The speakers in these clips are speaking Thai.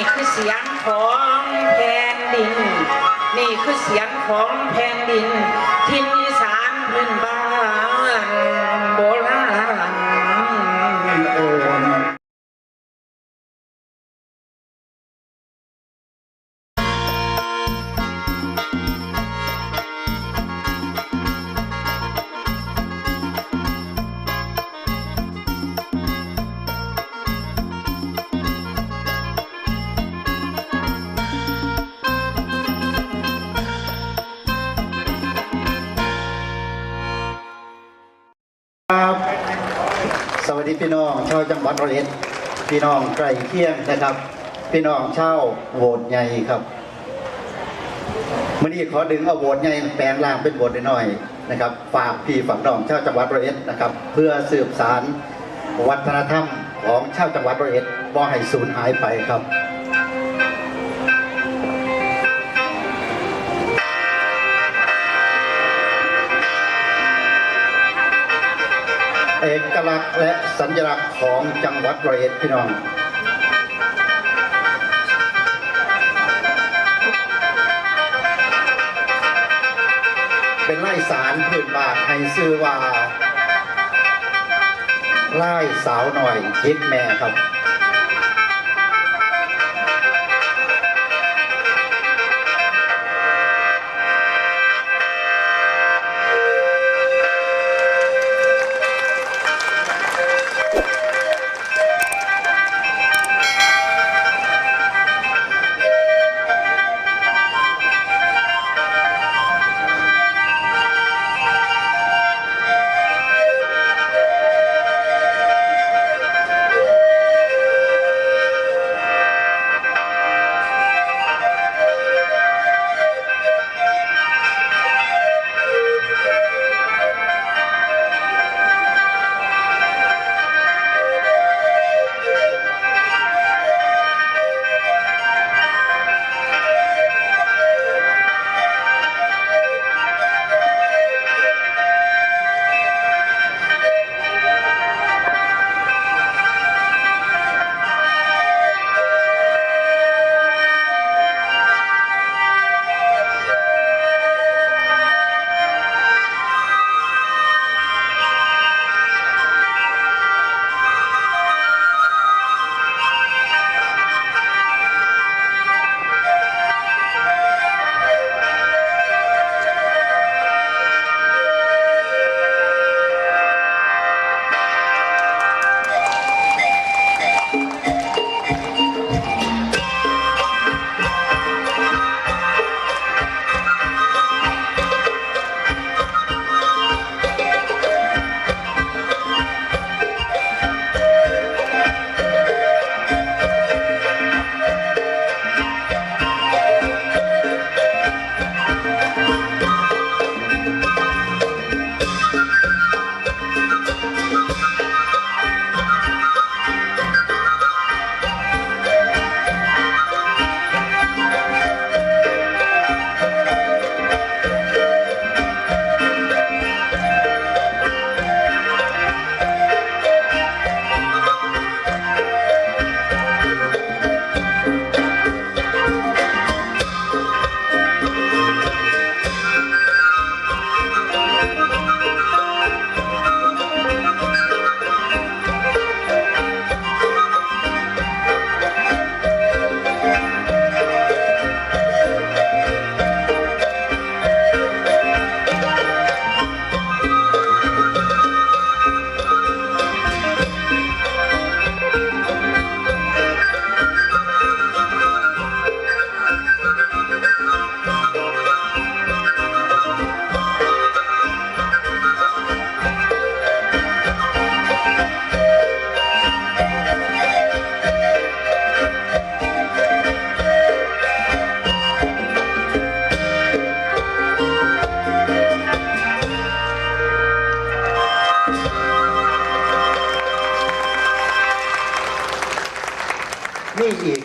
นี่คือเสียงของแผ่นดิน นี่คือเสียงของแผ่นดินที่มีสารพื้นบ้านโบราณโอน เอ็ดพี่น้องไกลเคียงนะครับ พี่น้องเช่าโหวตใหญ่ครับมื่อนี้ขอดึงเอาโหวตใหญ่แปลงร่างเป็นโหวตน้อยๆนะครับ ฝากพี่ฝักน้องเช่าจังหวัดระเอ็ดนะครับ เพื่อสืบสารวัฒนธรรมของชาวจังหวัดระเอ็ดบ่ให้สูญหายไปครับ เอกลักษณ์และสัญลักษณ์ของจังหวัดร้อยเอ็ดพี่น้องเป็นไล่สารพื้นบาทให้ซื้อว่าไล่สาวหน่อยคิดแม่ครับ อีก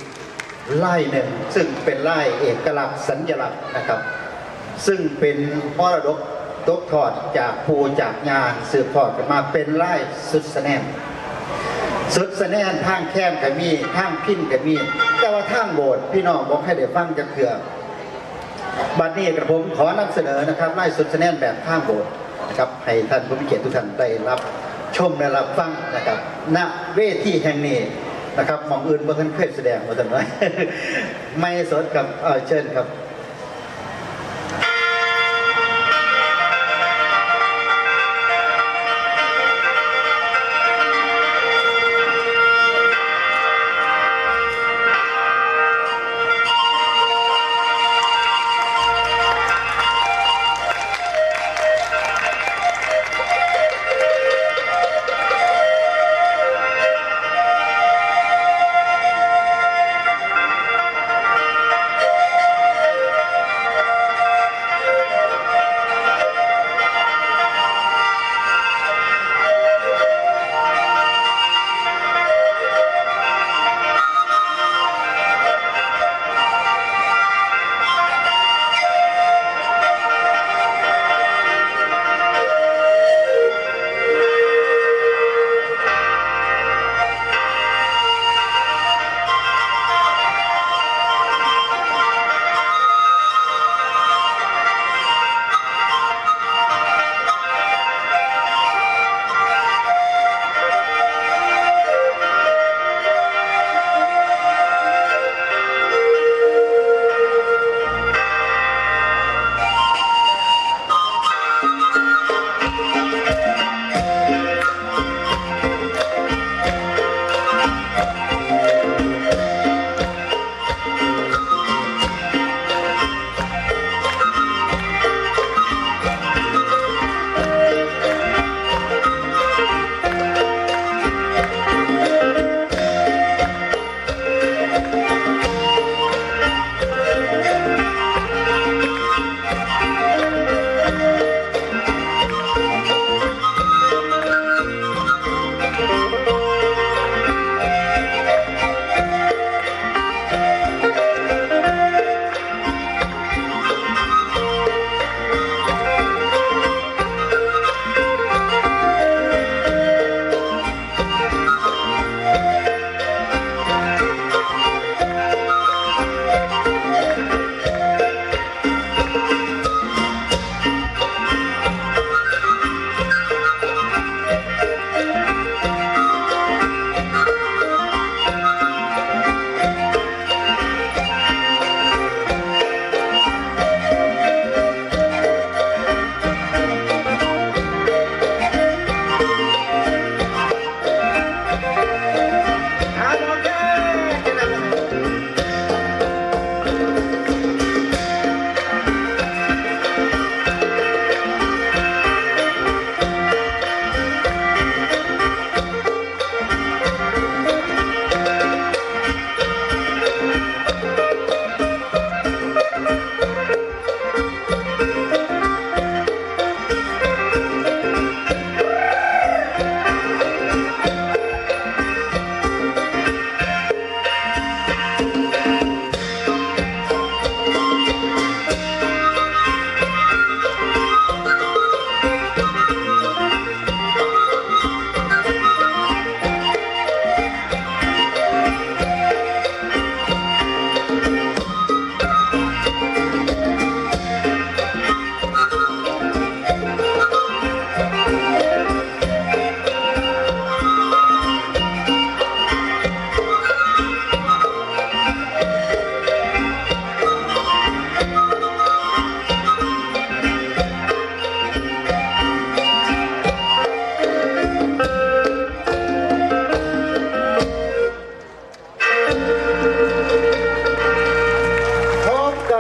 ไล่หนึ่งซึ่งเป็นไล่เอกลักษณ์สัญลักษณ์นะครับ ซึ่งเป็นมรดกตกทอดจากภูจากงานสืบทอดกันมาเป็นไล่สุดสแนนสุดสแนนทางแค้มกับมีทางพินกับมี แต่ว่าทางโบสถ์พี่น้องบอกให้เดี๋ยวฟังจะเถื่อบัดนี้กระผมขอนำเสนอนะครับไล่สุดแนนแบบข้างโบสถ์นะครับให้ท่านผู้มีเกียรติทุกท่านได้รับชมและรับฟังนะครับณเวทีแห่งนี้ นะครับมองอื่นเมื่อท่านเคยแสดงมาตั้งน้อยไม่สดกับเเชิญครับ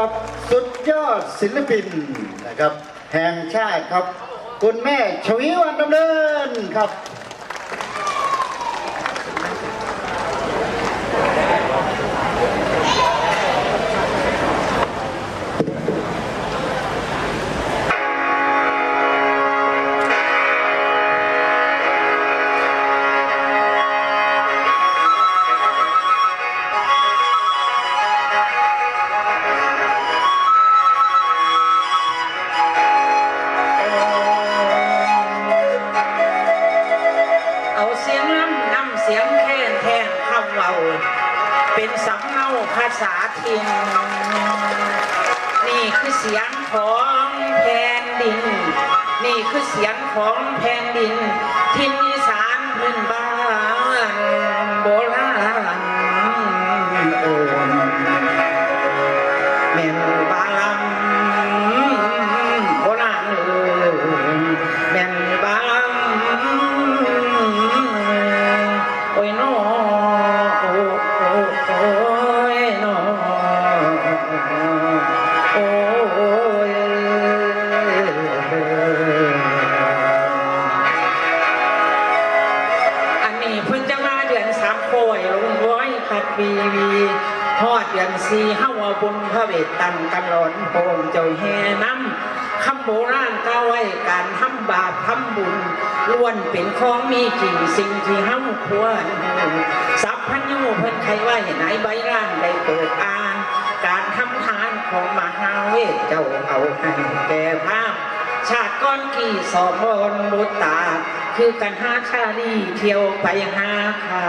กับสุดยอดศิลปินนะครับ แห่งชาติครับ คุณแม่ชวีวันดำเนินครับ โอ เจ้าแห่น้ำคำโบราณกล่าวไว้การทำบาปทำบุญล้วนเป็นของมีจริงสิ่งที่ห้าควรสัพพัญญูเพิ่นใครไว้ไหนใบร่างได้เปิดอ่านการทำทานของมหาเวทเจ้าเอาให้แก่ภาพชาติก้อนกี่สองบนบุตตา คือกันหาชาลีเที่ยวไปหาคา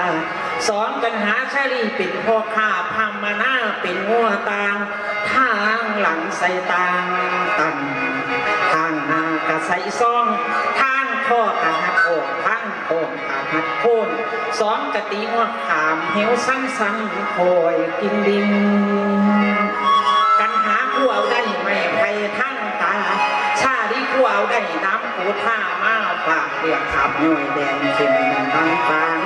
สองกันหาชาลีเป็นพ่อข้าพามาหน้าเป็นงัวตางทาง หลังใส่ตางตันทางหน้ากะใส่ซองทางข้อกะหักโอกทางโอกกะหักโคนสองกะติหัวขามเหวสั้นสั้นๆคอยกินดินกันหาคู่เอาได้ไม่ไพทั้งตา ชาดีคู่เอาได้น้ำปูท่ามาฝากเรียกขับหน่วยแดงเข้มต่างต่าง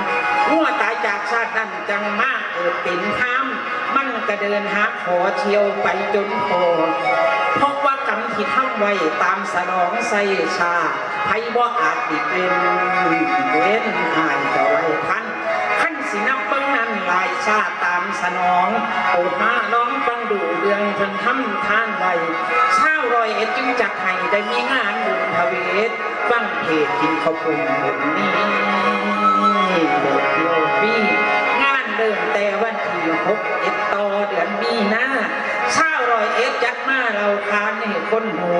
หัวตายจากชาตินั้นจังมากเกิดเป็นห้าม มันก็เดินหาขอเที่ยวไปจนพอเพราะว่ากรรมที่ทำไว้ตามสนองใส่ชาไพ่บ่อาจติดเป็นเว้นหายจะไว้ทันขั้นสินับเบิ้งนั้นลายชาตามสนองโปรดมาน้องฟังดูเรื่องเพิ่นทำทานไว้ชาวรอยเอ็ดจึงจัดให้ได้มีงานบุญทเวศฟังเพจกินข้าวปุ้นบุญนี้เด็กโยบี เริ่มแต่วันที่หกเอ็ดต่อเดือนมีนาชาวรอยเอ็ดจัดมาเราคานให้คนหมู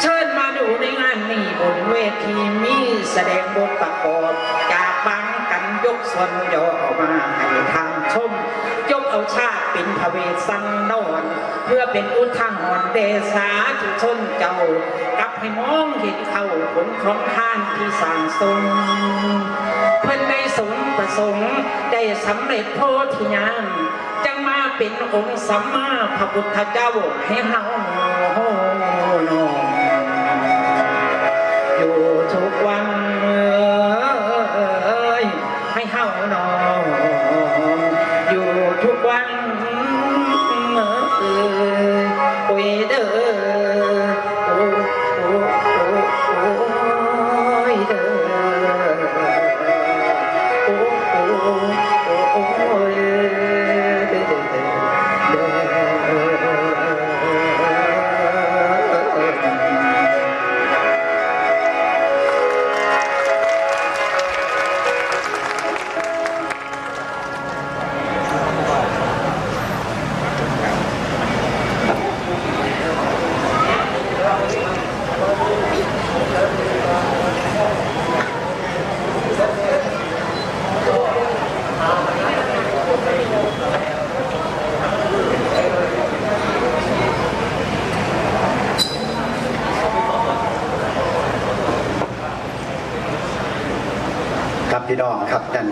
เชิญมาดูในงานนี้บนเวทีมีแสดงบทประกอบจากบางกันยกส่วนยอออกมาให้ทางชมยกเอาชาติเป็นพระเวสสันดรเพื่อเป็นอุทาหรณ์เดสาธุชนเจ้ากลับให้มองเห็นเขาผลของท่านที่สั่งสมเพิ่นได้ สมประสงค์ได้สำเร็จโพธิญาณจังมาเป็นองค์สัมมาพระพุทธเจ้าให้เฮาน้อมอยู่ทุกวัน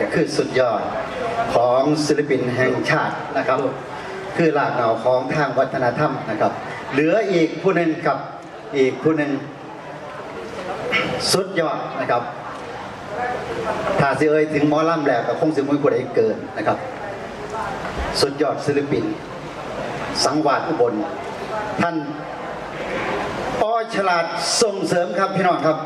ก็คือสุดยอดของศิลปินแห่งชาตินะครับ คือหลากเหงาของทางวัฒนธรรมนะครับ เหลืออีกผู้หนึ่งครับอีกผู้หนึ่งสุดยอดนะครับถ้าสิเอ่ยถึงมอลำแล้วก็คงสิมุยผู้ใดเกินนะครับ สุดยอดศิลปิน สังวาสอุบลท่านอ้อฉลาดส่งเสริมครับพี่น้องครับ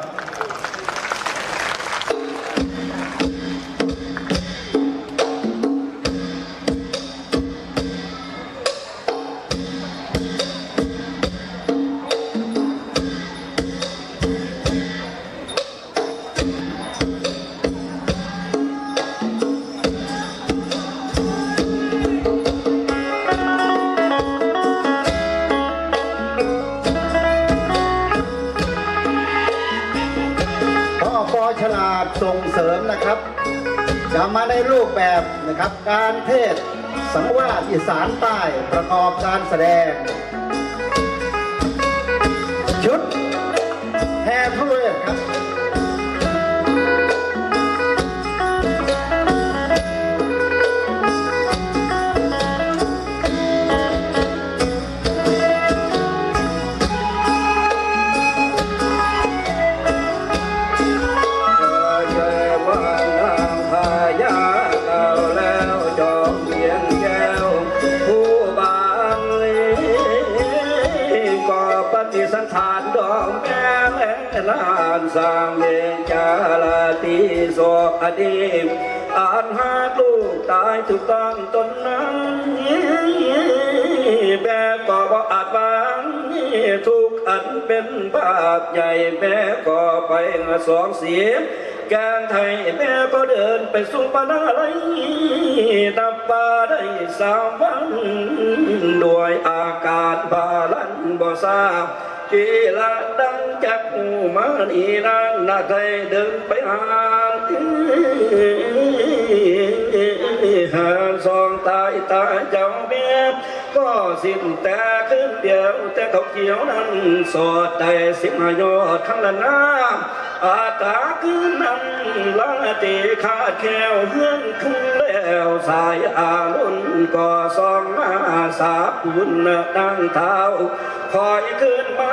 ฉลาดส่งเสริมนะครับจะมาในรูปแบบนะครับ การเทศสสังวาสอีสานใต้ประกอบการแสดง สร้างเมจาลาตีโสอดีตอานหาลูกตายถูกต้องตนนั้นแบบก็บ่อาจวางทุกอันเป็นภาพใหญ่แม่ก็ไปสองเสียงแกงไทยแม่ก็เดินไปสู่ปานาไลนับปาได้สามวันด้วยอากาศบาลันบ่ทราบกีฬาดัง จากหมานีนางนาไทยเดินไปหาหาสองตายตายเจ้าเมียก็สิ้นแต่ขึ้นเดียวแต่เขาเขียวนั้นสอดแต่สิบหายอดข้างละน้ำอาตาคืนนั้นลาตีขาดแควเฮือนคุ้งแล้วสายอาลุนก็สองมาสาบุญดังเท้าคอยขึ้นมา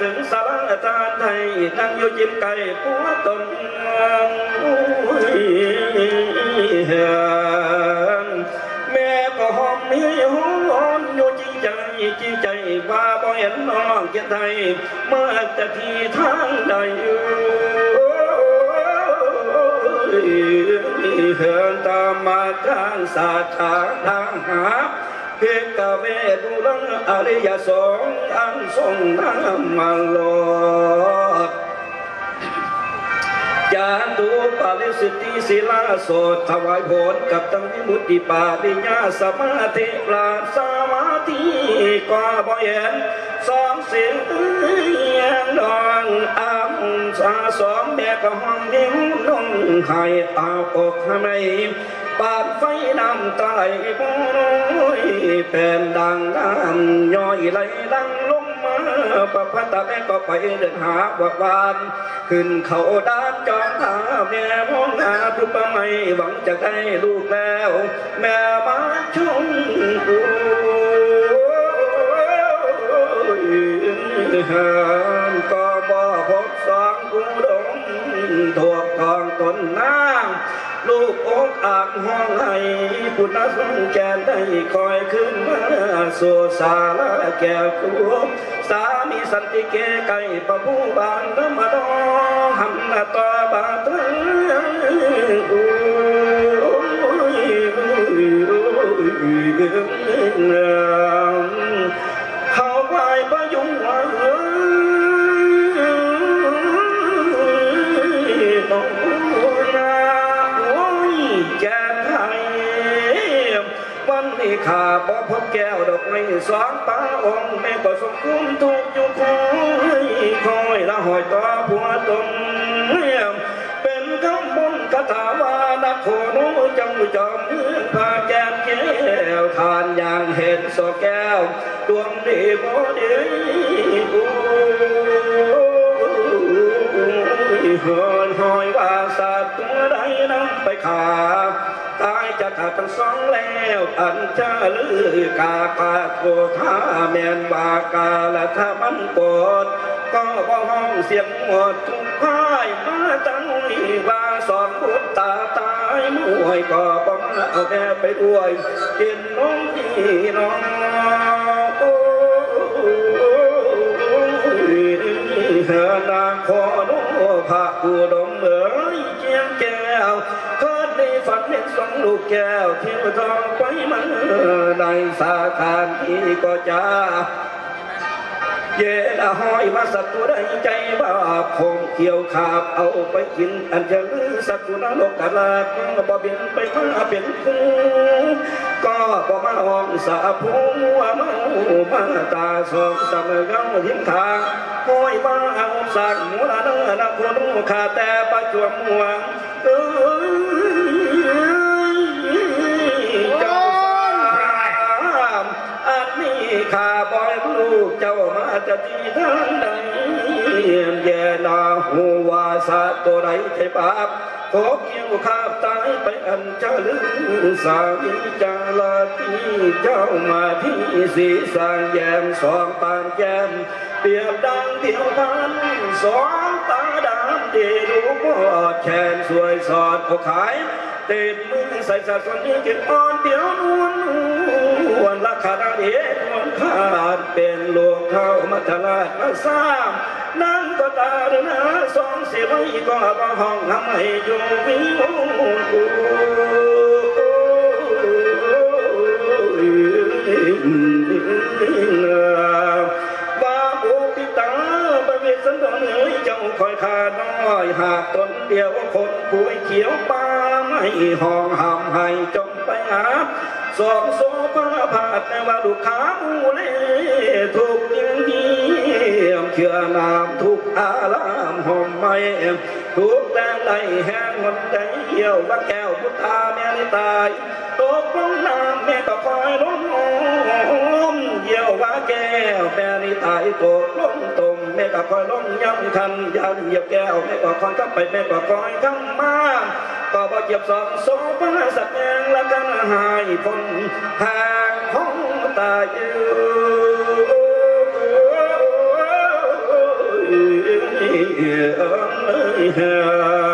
ถึงสารตานไทยนั่งอยู่ยิ้มไก่ปัวตนแม่ก็หอมมีหอนอยู่จริงใจจริงใจว่าบ่เห็นน้องเกียรไทยเมาแต่ที่ทางใดเหินตามมาทางศาสตร์ทางหา เพกเวดุลังอริยสงฆ์อันทรงน้ำมันโลดจาตุปาริสุทธิศิลาโสดถวายผลกับตั้งวิมุตติปาริญาสมาธิปราสมาธิก็บ่เห็นสองเสียงเอียงดองอามสาสองแม่ก็ห้องดิ้งนงให้เอาอกให้ไม ปาดไฟน้ำตาไหลบ่อยเป็นดังน้ำย่อยไหลดังลงมาประพัตตาแม่ก็ไปเดินหาว่าบาน ขึ้นเขาด้านจอมทาแม่มองหาทุปไม่หวังจะได้ลูกแล้ว แม่มาชมกูก็บ่พบสองกูดงถูกทองตนน้า ลูกอกอ่างห้องให้พุทธสงแกนได้คอยขึ้นมาสู่สาระแก้วกูสามีสันติเกไก่ประผู้บานธรรมดอหันนาตาบาตรโอ้ยเขา บ่พบแก้วดอกไม้สองตาองค์แม่ก็สมคุ้มทุกอยู่คอยคอยละหอยต่อผัวตนเป็นคำมนต์คาถาวานักโขนูจังจอมเมืองพาแก้มแก้วทานอย่างเห็นโสแก้วดวงดีบ่ดีโอ้ยหอนหอยว่าสัตว์ตัวใดนำไปขา ตายจะขาดทั้งสองแล้วอันจะลือกากาโกธาแมนบากาละถ้ามันโกรธก็บ่ห้องเสียงหมดทุกพ่ายมาตั้งนี่ว่าสอนพุทตาตายมวยก็บ่มาเอาแม่ไปด้วยกินน้องพี่น้องโอ้ยนางขอนุพระอุดมเอ๋ยเฝันเห็นสองลูกแก้วที่ทองไปมาในสาขานที่ก็จะเย่ละห้อยมาสัตว์ตัวใดใจบ้าคงเกี่ยวขาบเอาไปกิน อันจะลือสัตว์ตัวนรกกะลาก็บ่เปลี่ยนไปมาเป็นกูก็บ่มาห้องสาผู้ว่ามามาตาสองสามเงาทิ้งทางห้อยมาเอาสักหมูละเนื้อละคนขาแต่ประจวบหวเอ้ย ข้าบอยลูกเจ้ามาจะที่ทางใดแย่นาหูวาสาตัวใดใช่ปากขอเกี่ยวข้าตายไปอันจะลืมสาวิจาลาที่เจ้ามาที่สีสางแยมสองปานแยมเปียบดังเดียวพันสองตาดำเดีรูปอดแขนสวยสอดเอาขายเต็มมือใส่สัดส่วนนี้เก็บอ่อนเดียวนวล นวนลราคาดเดียนวลขาดเป็นหลวงเข้ามาตลาดมาสร้างนั่งก็ตาดนาสองเสียไว้ก็บ่ห้องทำให้อยู่วิวว่าโอปิตาบะเวสันดอนเอ๋ยเจ้าคอยขาน้อยหากตนเดียวคนป่วยเขียวปาไม่ห้องห้ามให้จงไปหา สองโซฟาผาดแต่ว่าลูกค้ามูเล่ถูกยิงเยี่ยมเชื่อน้ำทุกอารามหอมไม่ทุกแรงไหลแห้งหมดใจเหี่ยวว่าแก้วพุทธาแม่ได้ตายตกลงน้ำแม่ก็คอยล้มเหี่ยวว่าแก้วแม่ได้ตายตกลงตมแม่ก็คอยล้มย้ำคันยาวเหยียบแก้วแม่ก็คอยกลับไปแม่ก็คอยกำมา ก็บ่เจ็บสองโซ่ป้าสักแยงแล้วกันหายพ้นทางของตายอยู่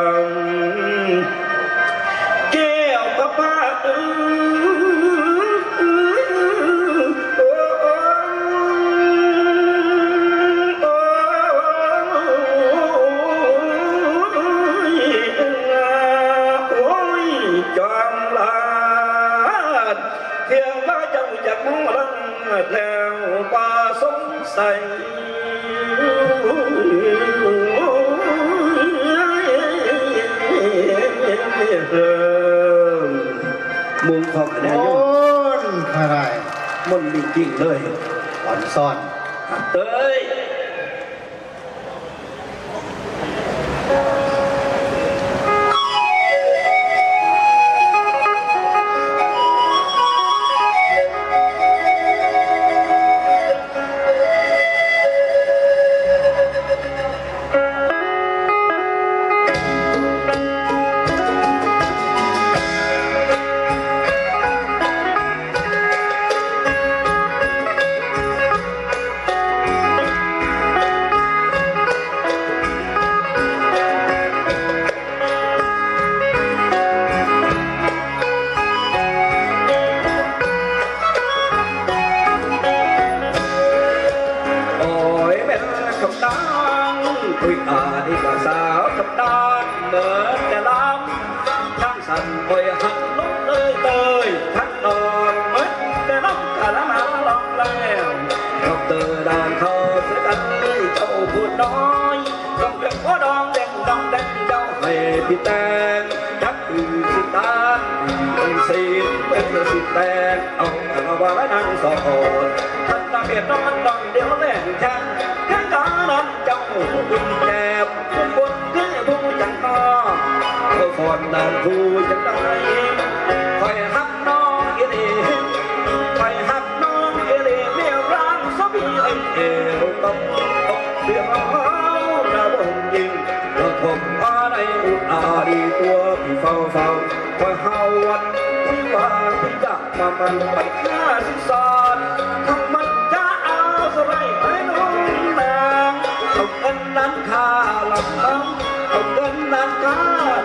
มุงของนายโอ้กนอะไรมันจริงๆเลยอ่อนซ่อนเอ้ย ให้พี่แตงจักอือสิตาเป็นสีเป็นสิแตงเอาเอาว่าแล้วนั่งสอนท่านตาเบียดนอนนอนเดียวแล่นแทงแทงกานอนเจ้าคุณแจบคุณบนคือผู้จังนอเขาสอนนานผู้จังได้คอยหักน้องเอเดคอยหักน้องเอเดเรียบร้างสบีเอเอวต้องต้องเรียบร้างระบงยิงเราทม อาดีตัวพี่เฝ้าเฝ้าคอยเฮาวันที่ว่าที่จักมามันไปฆ่าสิสอนทำมันจะเอาสไรให้น้องนางเอาเงินนั้นค่าลำน้ำเอาเงินนั้นค่า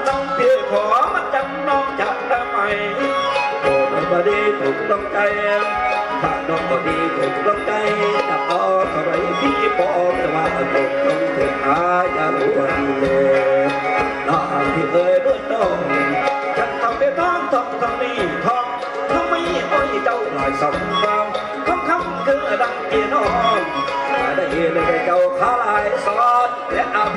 น้องเพียขอมาจำน้องจับได้ไหมโอ้น้องบดีถูกต้องใจถ้าน้องบดีถูกต้องใจจะเอาเท่าไรพี่ปอกแต่ว่าตกลงถึงอาอย่ารู้วันเลย น้าที่เอ่ยด้วยน้องฉันทำได้ท้องทองทำนี่ทองทำไม่อ้อยเจ้าหลายสองเราคำคำคือดังเกียน้องได้เห็นเจ้าขาลายสอนและอาเ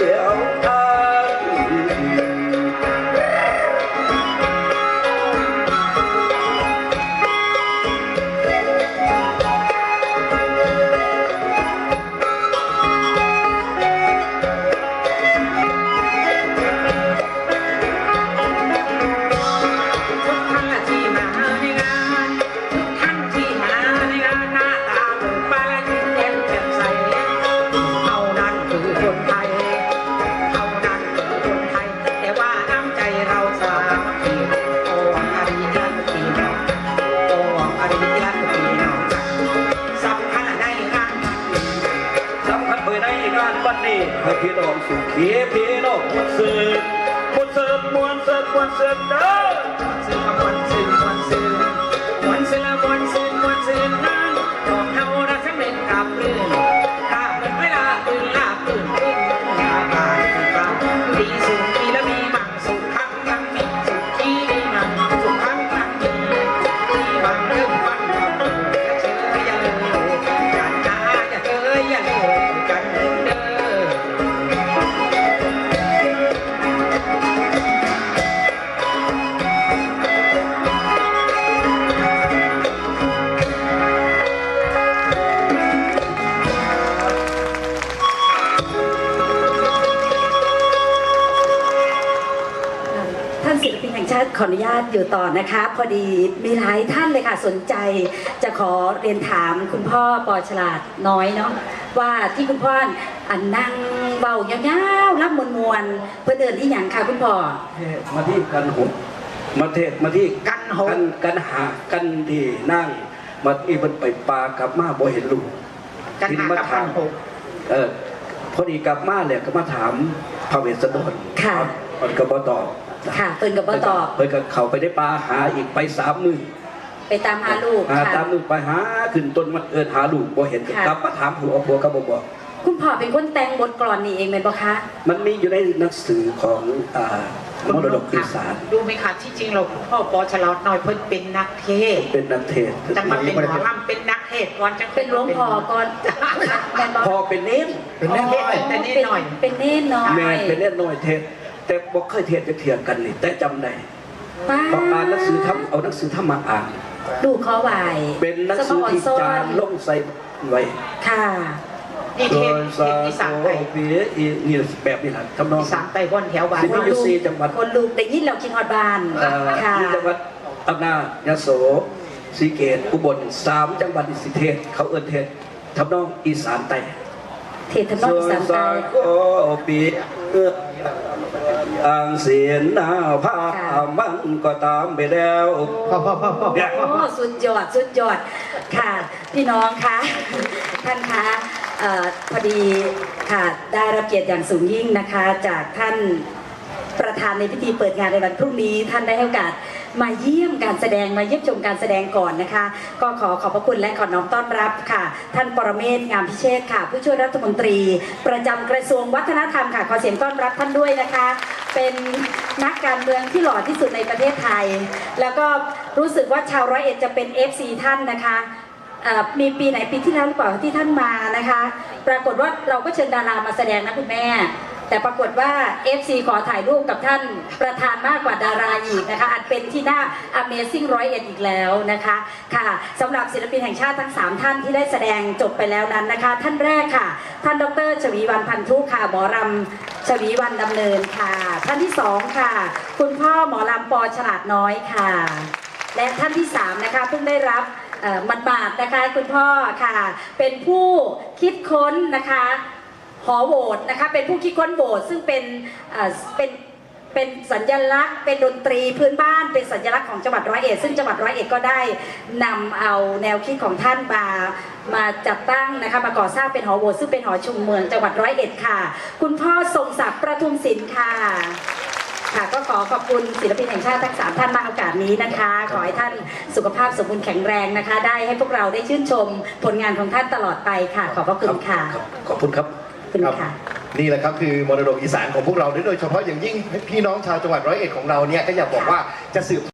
พี ขออนุญาตอยู่ต่อนะคะ พอดีมีหลายท่านเลยค่ะสนใจ จะขอเรียนถามคุณพ่อปอฉลาดน้อยเนาะว่าที่คุณพ่ออันนั่งเบายาวๆรับมวลมวลๆเพื่อเดินที่อย่างค่ะคุณพ่อเทศมาที่กันหกมาเทศมาที่กันหกกันกันหากันที่นั่ง มาที่มันไปปลากลับมาบ่เห็นลูกกันหากับพันหกเออพอดีกลับมาเลยก็มาถามพระเวสสันดรค่ะมันก็บ่ตอบ ค่ะเปินกับบ่ตอบ เพิ่นก็เขาไปได้ปลาหาอีกไปสามมือไปตามหาลูกหาค่ะ ตามมือไปหาขึ้นต้นมันเอินหาลูกบ่เห็นค่ะ กลับมาถามผัวผัวก็บ่บอก คุณพ่อเป็นคนแต่งบทกลอนนี่เองเป็นปะคะ มันมีอยู่ในหนังสือของอ่ามรดกอีสานดูไหมคะที่จริงเราคุณพ่อปอฉลาดน้อยเพิ่นเป็นนักเทศน์เป็นนักเทศน์จังมาเป็นหมอลำเป็นนักเทศน์ก่อนจังเป็นหลวงพ่อก่อนแม่นบ่พอเป็นเน้นเป็นแน่น้อย แต่นี่หน่อย เป็นเน่นน้อย แม่เป็นเน้นน้อยเทศ แต่บ่เคยเทศจะเถียงกันนี่แต่จำได้ป้าพออ่านหนังสือทำเอาหนังสือทำมาอ่าน ดูขอไหวเป็นหนังสือที่จานลงใส่ไว้ค่ะนี่โดเทศยน์เทสาศน์อีสานโอไต้เปียอีนี่แบบนี้ล่ะทำนองอีสานไต้บนแถวบ้านที่มีอยู่สี่จังหวัดคนลูกได้ยินเราคิดฮอดบ้านเอ่อค่ะที่จังหวัดอำนาจยโสศรีเกตอุบลสามจังหวัดอิสิเทศเขาเอิ้นเทศทำนองอีสานใต้เทศทำนองอีสานใต้โก็ปีเอื้อ อ่างเสียนหน้าผ้ามันก็ตามไปแล้วเนี่ยโอ้สุดยอดสุดยอดค่ะ พี่น้องคะท่านคะพอดีค่ะได้รับเกียรติอย่างสูงยิ่งนะคะ จากท่านประธานในพิธีเปิดงานในวันพรุ่งนี้ท่านได้ให้โอกาส มาเยี่ยมการแสดงมาเยี่ยมชมการแสดงก่อนนะคะ ก็ขอขอบพระคุณและขอน้อมต้อนรับค่ะ ท่านปรเมศงามพิเชษค่ะ ผู้ช่วยรัฐมนตรี ประจำกระทรวงวัฒนธรรมค่ะ ขอเสียงต้อนรับท่านด้วยนะคะ เป็นนักการเมืองที่หล่อที่สุดในประเทศไทย แล้วก็รู้สึกว่าชาวร้อยเอ็ดจะเป็น FC ท่านนะคะมีปีไหนปีที่แล้วหรือเปล่าที่ท่านมานะคะ ปรากฏว่าเราก็เชิญดารามาแสดงนะคุณแม่ แต่ปรากฏว่า FC ขอถ่ายรูปกับท่านประธานมากกว่าดาราอีกนะคะ อันเป็นที่น่า Amazing ร้อยเอ็ดอีกแล้วนะคะค่ะสำหรับศิลปินแห่งชาติทั้ง 3 ท่านที่ได้แสดงจบไปแล้วนั้นนะคะ ท่านแรกค่ะ ท่านดรชวีวันพันธุค่ะหมอรำชวีวันดำเนินค่ะ ท่านที่สองค่ะ คุณพ่อหมอลำปอฉลาดน้อยค่ะ และท่านที่สามนะคะเพิ่งได้รับมัดบาดนะคะคุณพ่อค่ะ เป็นผู้คิดค้นนะคะ หอโหวตนะคะเป็นผู้คิดค้นโหวตซึ่งเป็นเป็นเป็นสัญลักษณ์เป็นดนตรีพื้นบ้านเป็นสัญลักษณ์ของจังหวัดร้อยเอ็ดซึ่งจังหวัดร้อยเอ็ดก็ได้นำเอาแนวคิดของท่านมามาจัดตั้งนะคะมาก่อสร้างเป็นหอโหวตซึ่งเป็นหอชุมเมืองจังหวัดร้อยเอ็ดค่ะ คุณพ่อทรงศักดิ์ประทุมศิลป์ค่ะค่ะก็ขอขอบคุณศิลปินแห่งชาติทั้งสามท่านมาโอกาสนี้นะคะ ขอให้ท่านสุขภาพสมบูรณ์แข็งแรงนะคะ ได้ให้พวกเราได้ชื่นชมผลงานของท่านตลอดไปค่ะ ขอบพระคุณค่ะขอบคุณครับ คุณครับค่ะ นี่แหละครับคือมรดกอีสานของพวกเราโดยเฉพาะอย่างยิ่งพี่น้องชาวจังหวัดร้อยเอ็ดของเราเนี่ยก็อยากบอกว่าจะสืบ